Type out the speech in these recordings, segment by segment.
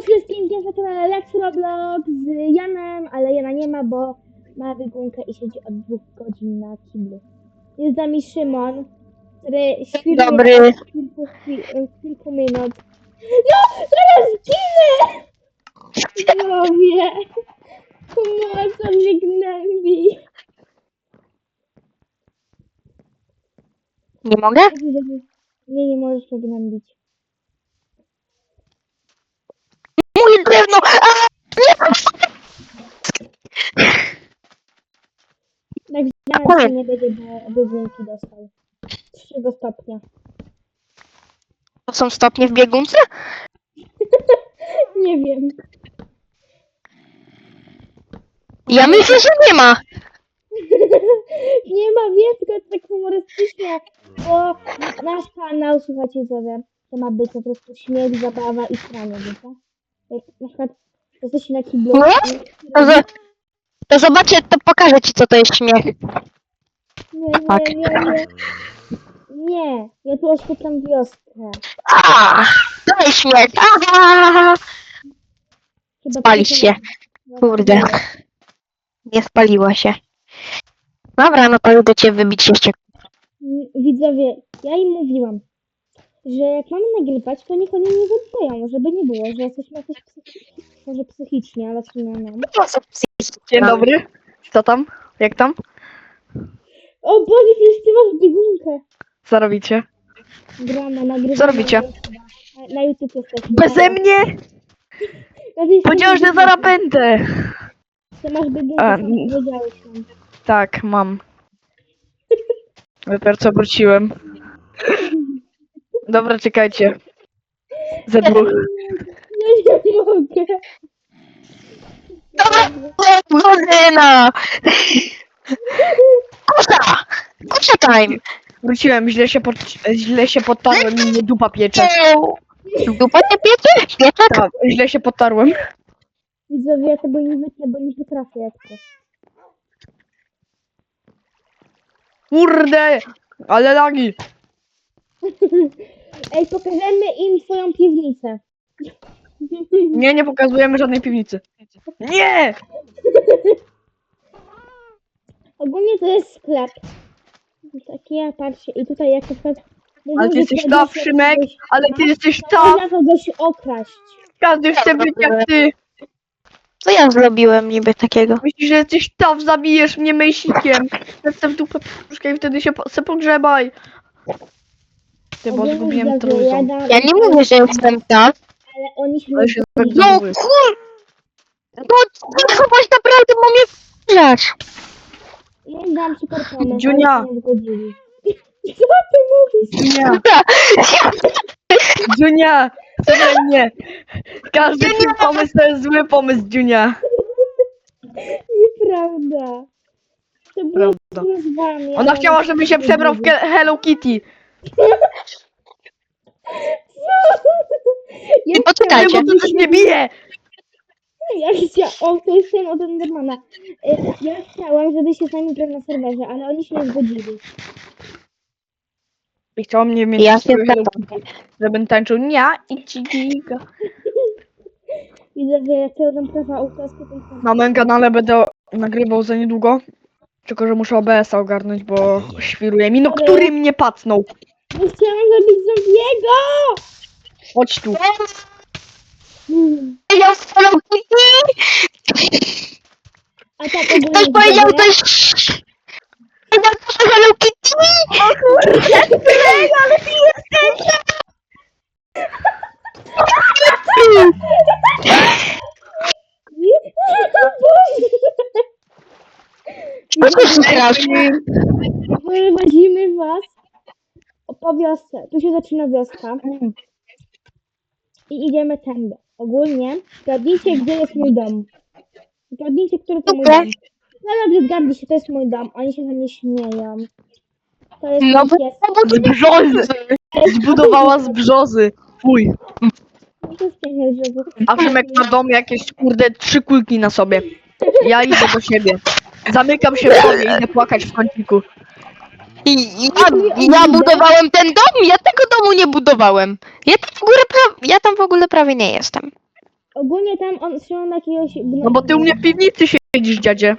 wszystkim, pierwsza to Lex Roblox z Janem, ale Jana nie ma, bo ma biegunkę i siedzi od dwóch godzin na kiblu. Jest z nami Szymon, który świruje Dobry. od kilku, od kilku minut. No, teraz zginę! Zdrowie! Pomoc, on mnie gnębi. Nie mogę? Nie, nie możesz mnie gnębić. Moje drewno! A! Tak wiedziałem, powiem. że nie będzie do biegunki dostał. Trzeciego stopnia. To są stopnie w biegunce? Nie wiem. Ja myślę, że nie ma. Nie ma, tylko tak humorystycznie, bo nasz kanał, słuchajcie, sobie, to ma być po prostu śmiech, zabawa i stranie, wiecie? Jak na przykład jesteście na kiblu No, To, za, to zobaczę, to pokażę ci, co to jest śmiech. Nie, Tak. nie, nie, nie. Nie, ja tu oświetlam wioskę. A, to jest śmiech. Aha! Chyba Spalisz to- się. Kurde. Nie spaliła się. Dobra, no to idę cię wybić jeszcze. Widzowie, ja im mówiłam, że jak mamy nagrywać, to niech oni nie zabijają, żeby nie było, że jesteśmy jakoś psychicznie, może psychicznie, ale w sumie nie. Dzień dobry. Co tam? Jak tam? O Boże, przecież ty masz biegunkę. Co robicie? Gramy, nagrywamy. Co robicie? Na, na YouTube jesteśmy. Beze mnie? Powiedziałem, że ty- zaraz będę. Ty masz biegunkę, A, n- powiedziałeś nam. Tak, mam. Dopiero co wróciłem. Dobra, czekajcie. Ze dwóch. Ja nie mogę. Godzina! Kusza! Kusza time! Wróciłem, źle się, pod, źle się potarłem i mnie dupa piecze. Dupa nie piecze? Piecze? Tak, źle się potarłem. Widzowie, ja tego nie wytnę, bo nie potrafię jak to. Kurde! Ale lagi. Ej, pokażemy im swoją piwnicę. Nie, nie pokazujemy żadnej piwnicy. Nie! Ogólnie to jest sklep. Takie, patrzcie, i tutaj jak na przykład... mówią, Ale ty jesteś się Szymek, ale ty jesteś to tough. Można kogoś okraść. Każdy chce być jak ty. Co ja zrobiłem niby takiego? Myślisz, że jesteś tough, zabijesz mnie myślikiem. Dupę puszkę i wtedy się po, se pogrzebaj. Ty, bo zgubiłem dam- Ja nie mówię, że jestem tak. Ale oni się Ale się zgodzili. No zagubujesz. kur... No chybaś naprawdę mam mnie wkurzać. Ja dam super pomysł, Dziunia. Co ty mówisz? Nie. Junia, słuchaj mnie. Każdy twój pomysł to jest zły pomysł, Junia. Nieprawda. To było Prawda. z wami. Ona chciała, żeby się przebrał w Ke- Hello Kitty. Ja I poczekajcie. Czemu to nie bije? Ja chciałam, o, to jest ten od Endermana. Y, Ja chciałam, żeby się z nami grał na serwerze, ale oni się nie zgodzili. I chciała mnie mieć Ja się Kitty, żebym tańczył nia i cigiga. Widzę, że ja chciałam prawa autorskie, to jest Na moim kanale będę nagrywał za niedługo. Tylko, że muszę OBS-a ogarnąć, bo świruje mi. No, który mnie pacnął? Bo chciałam zabić zombiego! Chodź tu. Z Hello Kitty! A tak ogólnie Ktoś powiedział widzowie, coś... Powiedział coś o Hello Kitty! ale ty jesteś... Co ty strasz? Prowadzimy was po wiosce. Tu się zaczyna wioska. I idziemy tędy. Ogólnie zgadnijcie, gdzie jest mój dom. Zgadnijcie, który to mój Dobra. dom. No dobrze, zgadnijcie, to jest mój dom. Oni się na mnie śmieją. To jest No mój bo... pies. Z brzozy. Zbudowała z brzozy. Fuj. To jest żeby- A Szymek ma dom jakieś, kurde, trzy kulki na sobie. Ja idę do siebie. Zamykam się w sobie i idę płakać w kąciku. I, i ja, ja budowałem ten dom, ja tego domu nie budowałem. Ja tam w ogóle, pra, ja tam w ogóle prawie nie jestem. Ogólnie tam on Szymon jakiegoś... No bo ty u mnie w piwnicy siedzisz, dziadzie.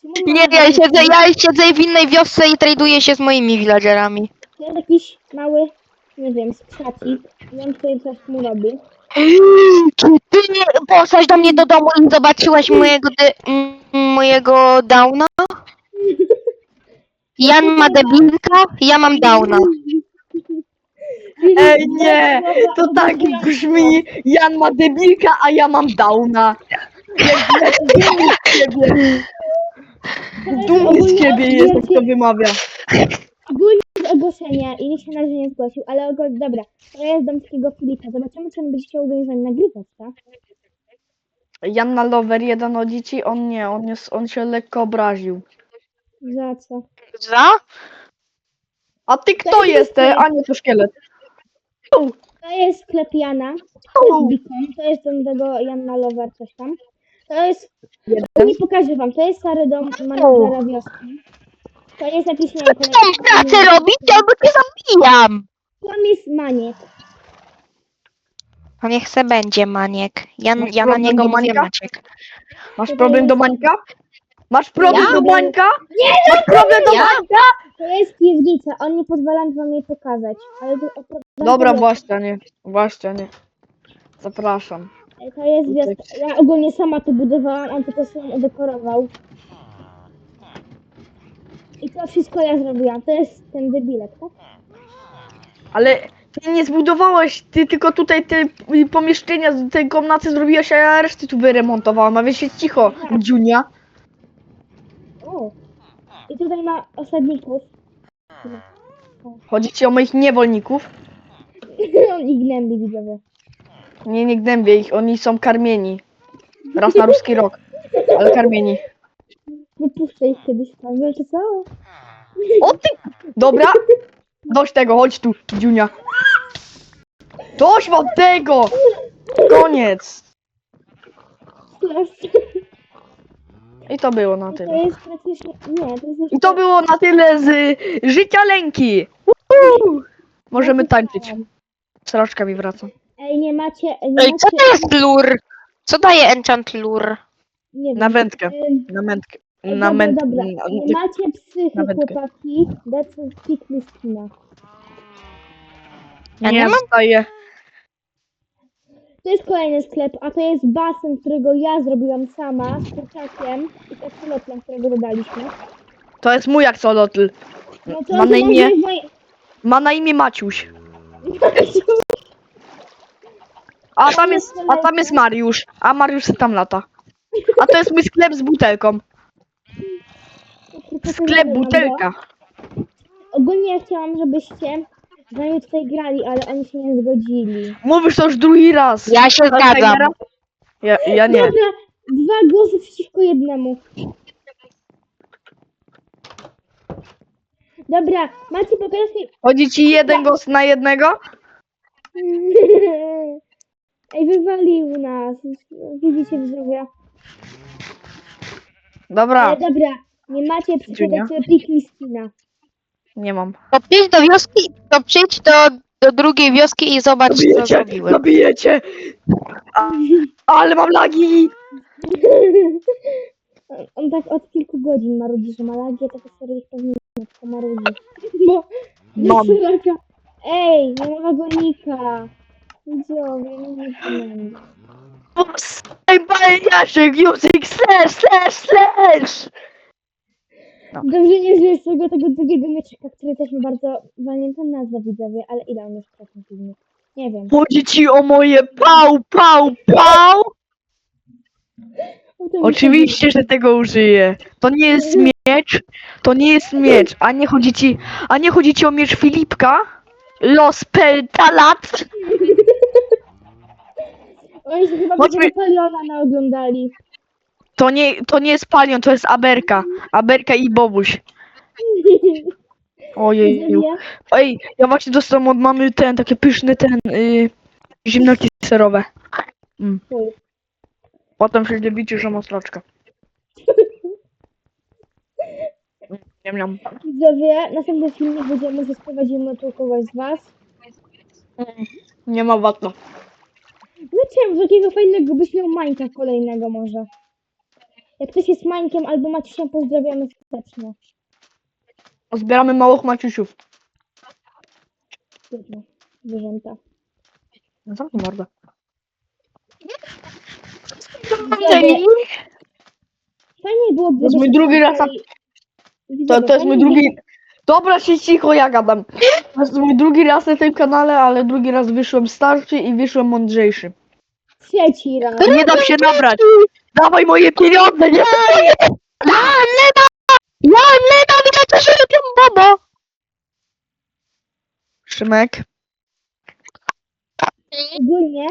Szymon ma- Nie, ja siedzę, ja siedzę w innej wiosce i traduję się z moimi villagerami. To jest jakiś mały, nie wiem, skrzacik. I on tutaj coś mu robi. Czy ty poszłaś do mnie do domu i zobaczyłaś mojego dy, m, mojego downa? Jan ma debilka, ja mam downa. Ej, nie, to tak brzmi. Jan ma debilka, a ja mam downa. Jak dumny z ciebie. Dumny z ciebie jestem, kto wymawia. Ogólnie z ogłoszenia i nikt się na razie nie zgłosił, ale ogólnie, dobra, to ja jest dom takiego Filipa. Zobaczymy, czy on będzie chciał z nami nagrywać, tak? Jan na lover, jeden od dzieci, on nie, on, jest, on się lekko obraził. Za co? Za? A ty kto jest jesteś? A nie, to szkielet. U, To jest sklep Jana, to jest. Beacon, to jest dom tego Janna Lover, coś tam. To jest, nie pokażę wam, to jest stary dom menadżera wioski. To jest jakiś, nie wiem, Chcą pracę robić, albo cię zabijam. Tam jest Maniek. No niech se będzie Maniek. Ja, Masz ja na problem niego do mówię Mańka? Maciek. Masz problem do Mańka? Masz problem Ja? do Mańka? Masz problem do Ja? Mańka? To jest piwnica, on nie pozwala wam jej pokazać, ale to, Dobra, właśnie, nie. Właśnie, nie. Zapraszam. to jest wioska. Ja ogólnie sama to budowałam, on tylko sobie udekorował. I to wszystko ja zrobiłam, to jest ten debilek, tak? Ale ty nie zbudowałeś, ty tylko tutaj te pomieszczenia, z tej komnaty zrobiłaś, a ja reszty tu wyremontowałam, a więc się cicho, Junia. I tutaj ma osadników. Chodzi ci o moich niewolników? ich gnębi, widzowie. Nie, nie gnębię ich, oni są karmieni. Raz na ruski rok, ale karmieni. Wypuszczę ich kiedyś tam, wiecie co? O ty! Dobra, dość tego, chodź tu, Junia. Dość wam tego! Koniec. I to było na To tyle. jest praktycznie... Nie, to jest jeszcze... I to było na tyle z y, życia lęki. Uhu! Możemy tańczyć. Sraczka mi wraca. Ej, nie macie... Nie Ej, co macie... to jest lur? Co daje enchant lure? Nie wiem. Na wędkę. Ym, Na mętkę. Ej, Na dobra, męt... dobra. na- Nie macie psychy, na wędkę. chłopaki. That's pick me skina. Ja Nie nie mam. wstaję. To jest kolejny sklep, a to jest basen, którego ja zrobiłam sama z kurczakiem i aksylotlem, którego dodaliśmy. To jest mój aksolotl. No to Ma na imię, moje... ma na imię Maciuś. A tam jest, a tam jest Mariusz. A Mariusz se tam lata. A to jest mój sklep z butelką. Sklep butelka. Ogólnie ja chciałam, żebyście z nami tutaj grali, ale oni się nie zgodzili. Mówisz to już drugi raz. Ja się zgadzam. Ja, ja nie. Dobra, dwa głosy przeciwko jednemu. Dobra, Macie pokaż mi... Chodzi ci jeden głos na jednego? Ej, wywalił nas. Widzicie widzowie. Dobra, Ale dobra, nie macie przeczytać pikmi skina. Nie mam. To przyjdź do wioski, to przyjdź do, do drugiej wioski i zobacz, co zrobiłem. zabijecie. A, ale mam lagi. On- tak od kilku godzin marudzi, że ma lagie, takie serio ich pewnie nie tylko marudzi. Bo... Mam. Sraka. Ej, nie ma wagonika. Widzowie, nie wiem. Ej, Jaszek, music, slash, slash, slash. Dobrze nie żyjesz tego, tego drugiego mieczyka, który też ma bardzo walniętą nazwę widzowie, ale ile on już trafił filmik? Nie wiem. Chodzi ci o moje pał, pał, pał? O tym Oczywiście, że tego użyję. To nie jest miecz, to nie jest miecz, a nie chodzi ci, a nie chodzi ci o miecz Filipka? Los Peltalat? Oni się chyba Chodźmy. będzie. To nie, to nie jest palion, to jest aberka. Aberka i bobuś. Ojej. Ej, ja właśnie dostałem od mamy ten, takie pyszne ten, y, ziemniaki serowe. Mm. Potem się dowiecie, że ma sraczkę. Nie miałem. Widzowie, następny filmik będzie może sprowadzimy tu kogoś z was. Nie ma watno. chciałem takiego fajnego, byś miał Mańka kolejnego może. Jak ktoś jest Mańkiem albo Maciusia, pozdrawiamy serdecznie. Zbieramy małych maciusiów. Biedne zwierzęta. No zamknij mordę. Fajnie byłoby... To jest mój drugi raz na- To, to jest mój drugi... Dobra, się cicho, ja gadam. To jest mój drugi raz na tym kanale, ale drugi raz wyszłem starszy i wyszłem mądrzejszy. Trzeci raz. Nie dam się nabrać. Dawaj moje pieniądze, nie Ja, Lena! Ja, Lena, widzę, co się robią, Bobo! Szymek, Ogólnie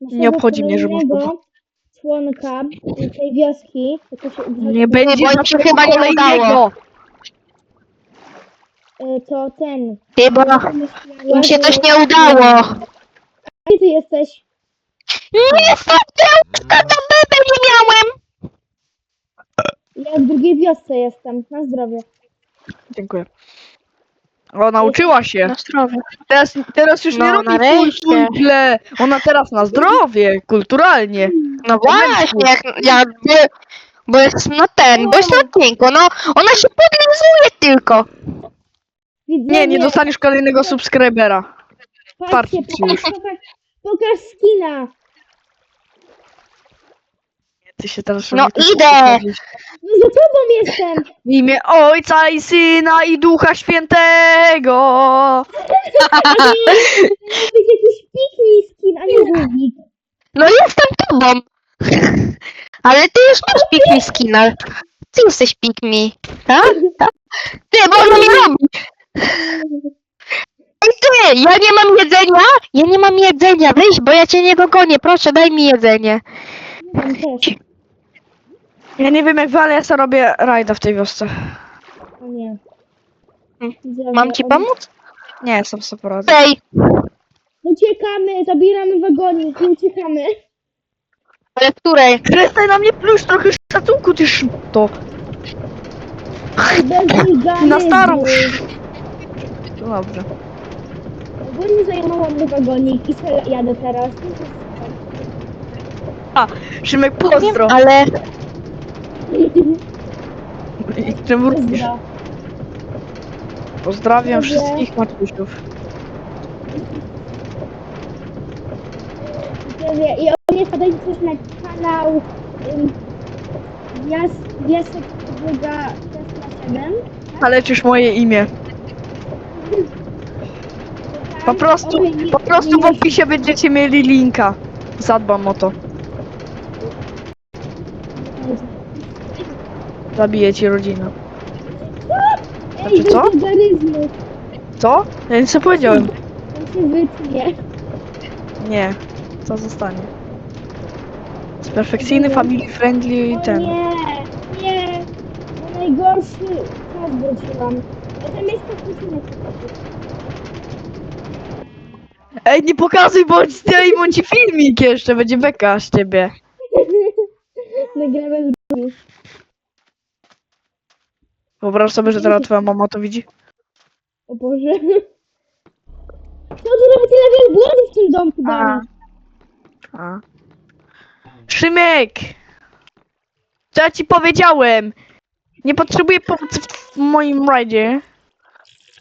Nie obchodzi mnie, że masz kolejnego członka tej wioski, to się, nie będzie bo im się chyba nie udało. y, to ten. Chyba im się że- coś nie udało. Gdzie ty jesteś? Niestety, łóżka do beby nie miałem. Ja w drugiej wiosce jestem. Na zdrowie. Dziękuję. O, nauczyła się. Na zdrowie. Teraz, teraz już nie No, robi nareszcie. full źle. Ona teraz na zdrowie, kulturalnie. No właśnie, jak, jak, bo- bo jest no ten, bo jest na odcinku, no ona się podlizuje tylko. Widzowie, Nie, nie dostaniesz kolejnego subskrybera. Patrzcie, patrzcie pokaż, już. Pokaż, skina. Ty się teraz No, idę. No za tobą jestem. W imię Ojca i Syna i Ducha Świętego. A nie, to być jakiś piknik skin, a nie żółwik. No jestem tobą. Ale ty już masz pick me skina. Ty jesteś pick me, tak? tak? Ty, bo ona mi robi. Ej ty, ja nie mam jedzenia, ja nie mam jedzenia, wyjść, bo ja cię nie dogonię, proszę daj mi jedzenie. Ja nie wiem jak wy, ale ja sobie robię rajda w tej wiosce. O nie. Widzowie, Mam ci pomóc? Nie, sam sobie poradzę. Ej, Uciekamy, zabieramy wagonik i uciekamy. ale której? Przestań na mnie pluć trochę szacunku, ty to. Bez. Na starą. Dobrze. Ogólnie zajmowałam mu wagonik i sobie jadę teraz. Szymek, pozdro. Ale I wrócisz? Pozdro. Pozdrawiam Dobrze. wszystkich Maciusiów. Widzowie, I ogólnie wpadajcie też na kanał ym, Jas, Jasek Druga Tesla 7. Kaleczysz moje imię. Po prostu, po prostu w opisie będziecie mieli linka. Zadbam o to. Zabiję ci rodzinę. Znaczy co? Co? Ja nic nie powiedziałem. Nie. Co zostanie? Jest perfekcyjny, family friendly i ten. nie, nie. Na najgorszy czas wróciłam. Jest podpisane Ej, nie pokazuj, bo zdejmą ci filmik jeszcze, będzie beka z ciebie. Nagramy Wyobraź sobie, że teraz twoja mama to widzi. O Boże. Tu robi tyle wielbłądów w tym domku A. A. Szymek! Co ja ci powiedziałem? Nie potrzebuję pomocy w moim rajdzie.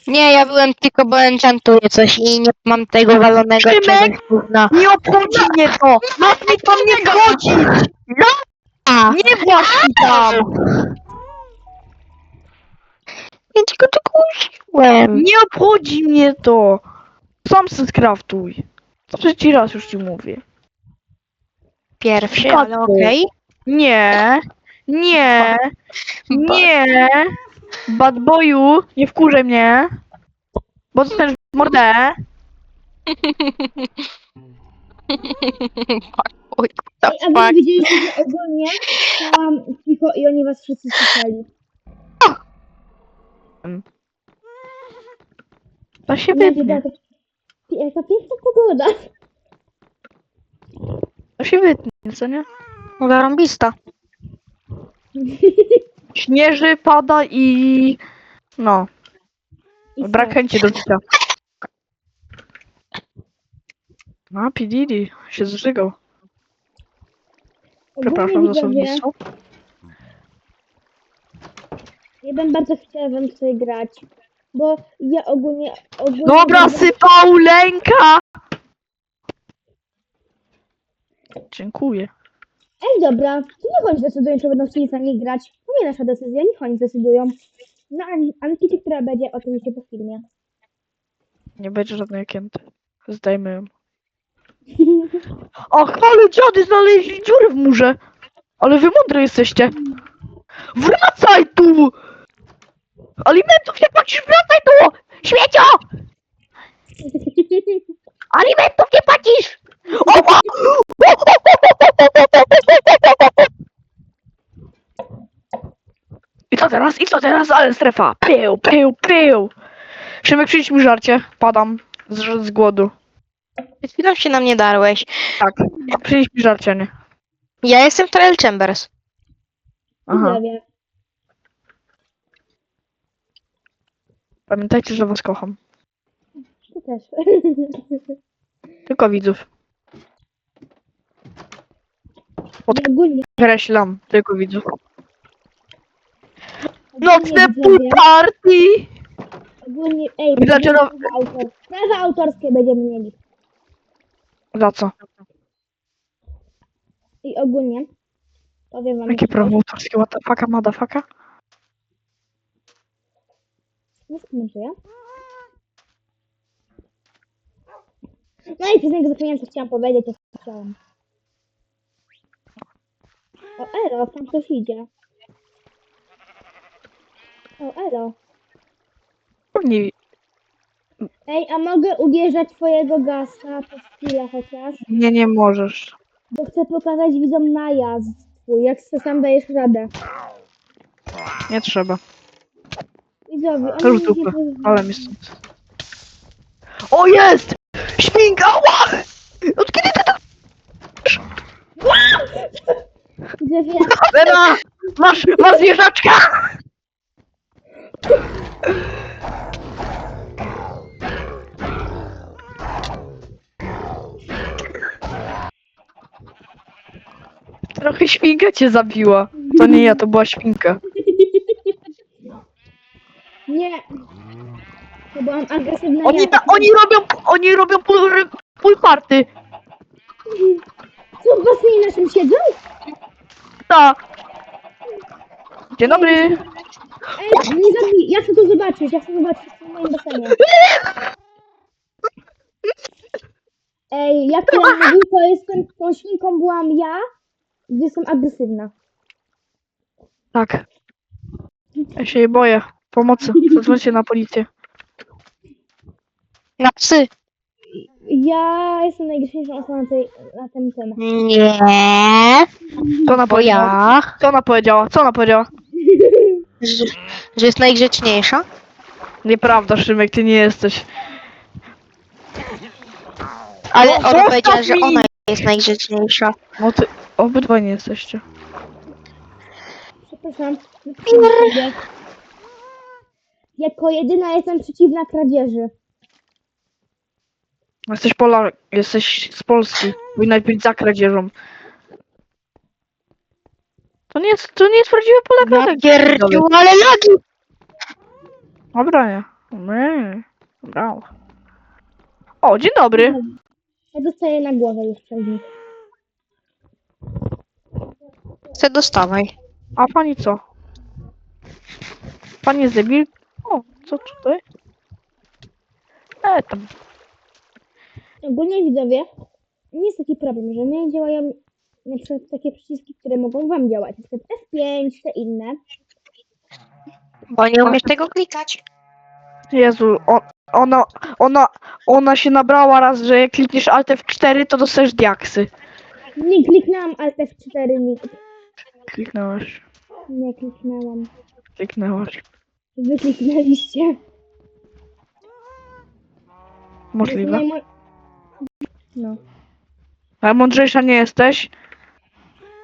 Nie, ja byłem tylko, bo enchantuję coś i nie mam tego walonego Szymek! Nie obchodzi mnie to! Masz mi tam nie wchodzić! A, Nie właśnie tam! ja tylko to kusiłem. Nie obchodzi mnie to! Sam se skraftuj. Trzeci raz już ci mówię. Pierwszy, ale okej. Nie, nie, nie. Bad boyu, nie wkurzaj mnie. Bo dostaniesz w mordę. Oj, what Ej, the A wy fuck? widzieliście, że ogólnie stałam cicho i oni was wszyscy słyszeli. To się Nie, wytnie. Jaka piękna pogoda. To się wytnie, co nie? No zarąbista. Śnieży, pada i... No, brak chęci do życia. A, P. Diddy się zżygał. Przepraszam za widzowie, słownictwo. Ja bym bardzo chciała wam tutaj grać, bo ja ogólnie... ogólnie Dobra, sypał lęka! Dziękuję. Ej, dobra, to niech oni decydują, czy będą chcieli z nami grać. To nie nasza decyzja, niech oni decydują. Na an- ankiecie, która będzie oczywiście po filmie. Nie będzie żadnej okięty. Zdajmy ją. Ach, ale dziady znaleźli dziurę w murze. Ale wy mądre jesteście. Wracaj tu! Alimentów nie płacisz, wracaj tu! Śmiecio! Alimentów nie płacisz! I co teraz? Ale strefa! Pył, pył, pył! Szymek, przyjdź mi żarcie. Padam z, z głodu. Przed chwilą się na mnie darłeś. Tak. Przynieś mi żarcie, nie? Ja jestem Trail Chambers. Aha. Pamiętajcie, że was kocham. Ty też. Tylko widzów. ogólnie, Kreślam. Tylko widzów. Nocne pool party! Ogólnie, ej, Dlaczego- prawa, autor, prawa autorskie będziemy mieli. Za co? I ogólnie, powiem wam... Jakie prawo autorskie? What the fucka, motherfucka? Nie skomentuję. No i przez niego zapomniałam, co chciałam powiedzieć, co chciałam. O, Elo, tam ktoś idzie. O, Elo. Nie, Ej, a mogę uwierzać twojego gasa przez chwilę chociaż? nie, nie możesz. Bo chcę pokazać widzom najazd twój, jak sobie sam dajesz radę. Nie trzeba. Widzowie, To już oni się Ale mi stąd. O jest! Śminka! Ła! Od kiedy ty to... Widzowie, Lena! Masz, masz zwierzaczka! Trochę świnka cię zabiła. To nie ja, to była świnka. nie. To byłam agresywna Oni, ja. na, oni robią, oni robią pool, pool party. Co w basenie naszym siedzą? Ta. Dzień dobry. Nie zabij, ja chcę to zobaczyć, ja chcę zobaczyć w moim basenie. Ej, jak ja mówił, to jestem, tą świnką byłam ja, gdzie jestem agresywna. Tak. Ja się jej boję. Pomocy. Zadzwońcie na policję. Na psy. Ja jestem najgrzeczniejszą osobą na, tej, na tym tym. Nie. Co ona powiedziała? Co ona powiedziała? Co ona powiedziała? Że, że jest najgrzeczniejsza. Nieprawda, Szymek, ty nie jesteś. Ale No, ona zostaw powiedziała, że mi! ona jest najgrzeczniejsza. No ty, obydwaj nie jesteście. Przepraszam. Jako jedyna jestem przeciwna kradzieży. Jesteś Polak, jesteś z Polski. Powinnaś być za kradzieżą. To nie jest, to nie jest prawdziwy Polak. Ja Polak. pierdziu, ale lagi. Dobra, nie. Dobra. O, dzień dobry. Ja dostaję na głowę już przez nich. Se dostawaj. A pani co? Pani jest debil? O, co tutaj? E, tam. Ogólnie widzowie, nie jest taki problem, że nie działają na przykład takie przyciski, które mogą wam działać. Na przykład F5, te inne. Bo nie umiesz tego klikać. Jezu, o, ona, ona, ona się nabrała raz, że jak klikniesz Alt F4, to dostajesz diaksy. Nie kliknęłam Alt F4, nie, Kliknąłeś. nie kliknęłam. Kliknęłaś. Wy kliknęliście. Możliwe. Nie mo- No. Ale mądrzejsza nie jesteś.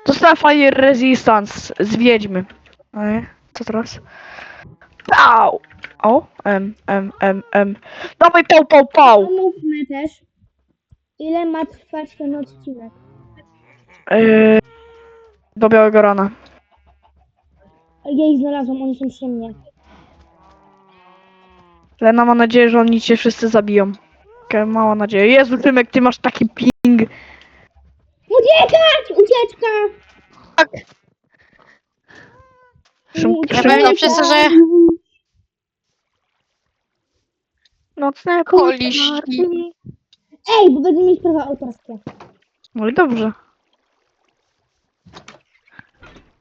Dostała Fire Resistance z Wiedźmy. Co teraz? Pau! O, M, M, M, M. Dawaj, pał, pał, pał! Omówmy też, ile ma trwać ten odcinek. Eee, Do białego rana. Ja ich znalazłam, oni są przy mnie. Lena ma nadzieję, że oni cię wszyscy zabiją. Okej, mała nadzieja. Jezu, Tymek, ty masz taki ping. Uciekać! Ucieczka! Tak. Ucieczka. szym, Pewnie przez to, że- Nocne Koliści. Ej, bo będziemy mieć prawa autorskie. No i dobrze.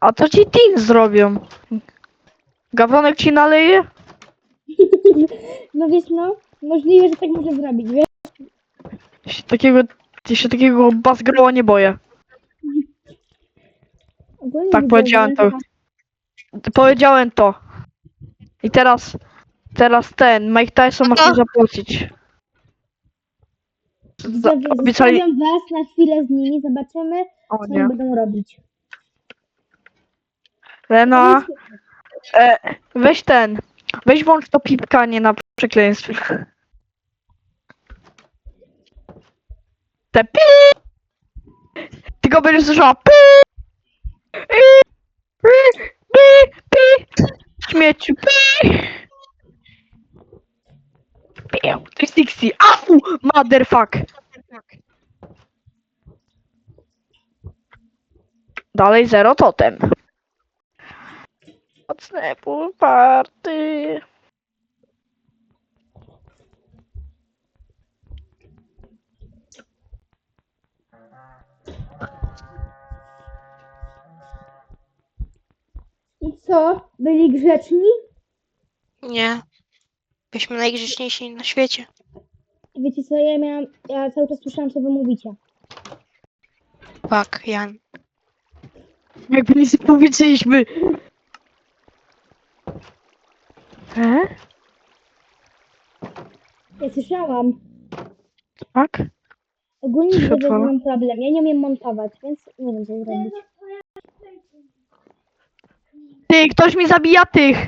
A co ci teen zrobią? Gawronek ci naleje? No wiesz, no, możliwe, że tak może zrobić, wiesz? Ja takiego, ja się takiego bazgroła nie boję. Ogólnie Tak powiedziałem to. Powiedziałem to. I teraz, teraz ten, Mike Tyson ma się zapłacić. Za, Widzowie, obiecali... Zostawiam was na chwilę z nimi, zobaczymy, O co nie. oni będą robić. Lena, e, weź ten, weź włącz to pipkanie na przekleństwie. Te pi! Ty go będziesz słyszała pi! I, pi, pi, pi! Śmieciu pi! Piu, 360, au! Motherfuck! Dalej zero totem. Mocne pool party. Co? Byli grzeczni? Nie. Byliśmy najgrzeczniejsi na świecie. Wiecie co, ja miałam, ja cały czas słyszałam, co wy mówicie. Fuck, Jan. Jakby nic nie powiedzieliśmy. E? Ja słyszałam. Tak? Ogólnie Co widzę, że mam problem. Ja nie umiem montować, więc nie wiem, co zrobić. Ty, ktoś mi zabija tych!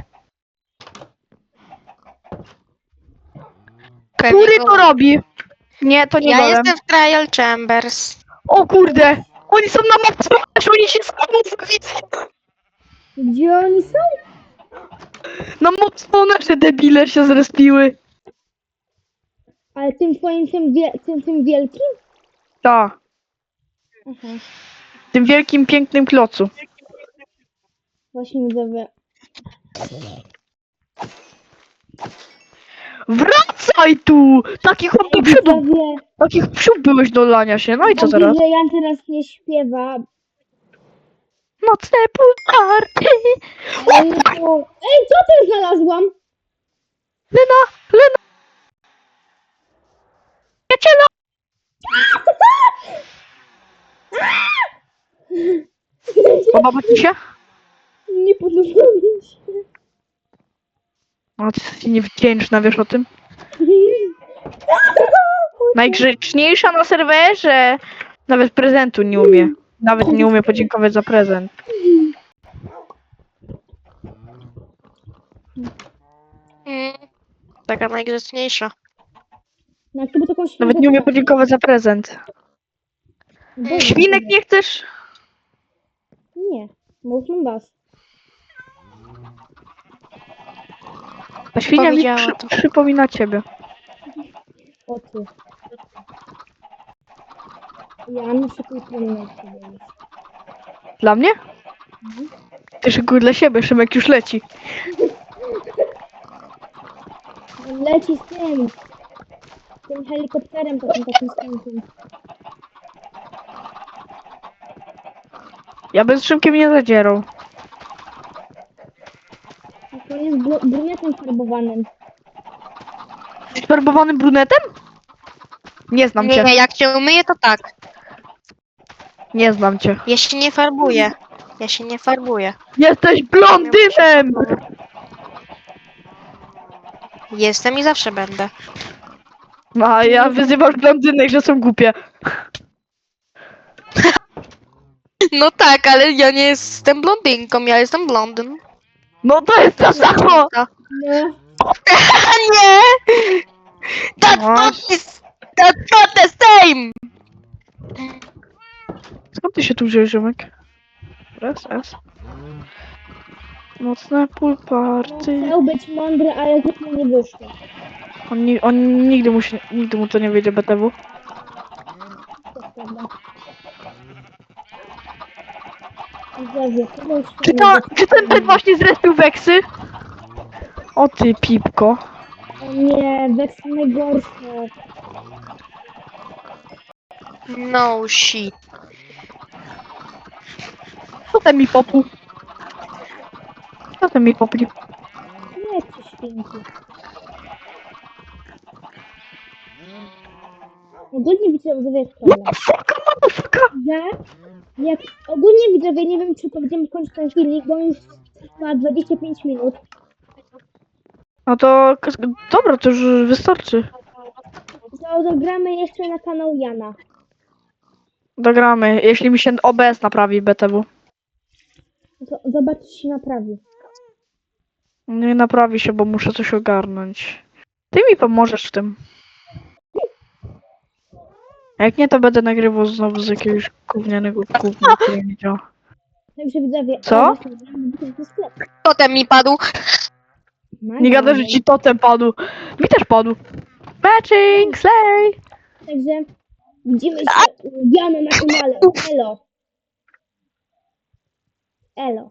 Który to robi? Nie, to nie Ja golem. jestem w Trial Chambers. O kurde! Oni są na mapce, oni się spawnują! Gdzie oni są? Na mapce debile się zrespiły. Ale tym twoim, tym, wie, tym, tym wielkim? Tak, w tym wielkim, pięknym klocu. Właśnie widzowie. Wracaj tu! Takich od do przodu, Widzowie, takich psiów byłeś do lania się, no i co teraz? że Jan teraz nie śpiewa. Nocne! Ale nie było... Ej, co ty znalazłam? Lena, Lena! Przyjaciela! Podoba ci się? Nie podoba mi się. O, ty jesteś niewdzięczna, wiesz o tym? Najgrzeczniejsza na serwerze! Nawet prezentu nie umie. Nawet nie umie podziękować za prezent. Mm. Taka najgrzeczniejsza. No, jak to by taką Nawet nie umie podziękować za prezent. Świnek nie chcesz? Nie, mam was. Ta świnia mi Powiedziała przy, to. przypomina ciebie. O ty. Jan, szykuj już. Dla mnie? Ty szykuj dla siebie, Szymek już leci. On leci z tym. Z tym helikopterem takim takim skąpym. Ja bez Szymkiem nie zadzierał. Brunetem farbowanym. Farbowanym brunetem? Nie znam cię. Nie, jak cię umyję, to tak. Nie znam cię. Ja się nie farbuję. Ja się nie farbuję. Jesteś blondynem! Jestem i zawsze będę. A ja wyzywasz blondynek, że są głupie. No tak, ale ja nie jestem blondynką, ja jestem blondyn. No to jest to samo! No, nie! That's No. not, this, that's not the same! Skąd ty się tu wziąłeś, Szymek? Res, S. Mocne pool party. chciał być mądry, ale coś mu nie wyszło. On, ni- on nigdy, mu się, nigdy mu to nie wyjdzie BTW. To prawda. Czy, ta, czy ten pet właśnie zrespił weksy? O ty pipko. O nie, Vex najgorsze. No shit. Co ten mi popł? Co ten mi popli? Nie, ci świnki. Ogólnie widzowie jest problem. Motherfucker, motherfucker! Ja, jak ogólnie widzowie, nie wiem czy powiedziałem kończyć ten filmik, bo on już ma 25 minut. No to, dobra, to już wystarczy. To zagramy jeszcze na kanał Jana. Dogramy, jeśli mi się OBS naprawi BTW. To zobaczyć czy się naprawi. Nie naprawi się, bo muszę coś ogarnąć. Ty mi pomożesz w tym. A Jak nie, to będę nagrywał znowu z jakiegoś gównianego gówna, który nie działa. Także widzowie, Co? ale właśnie. Totem mi padł. Nie gadaj, że ci totem padł. Mi też padł. Matching, slay! Także widzimy się u Jana na kanale. Elo. Elo.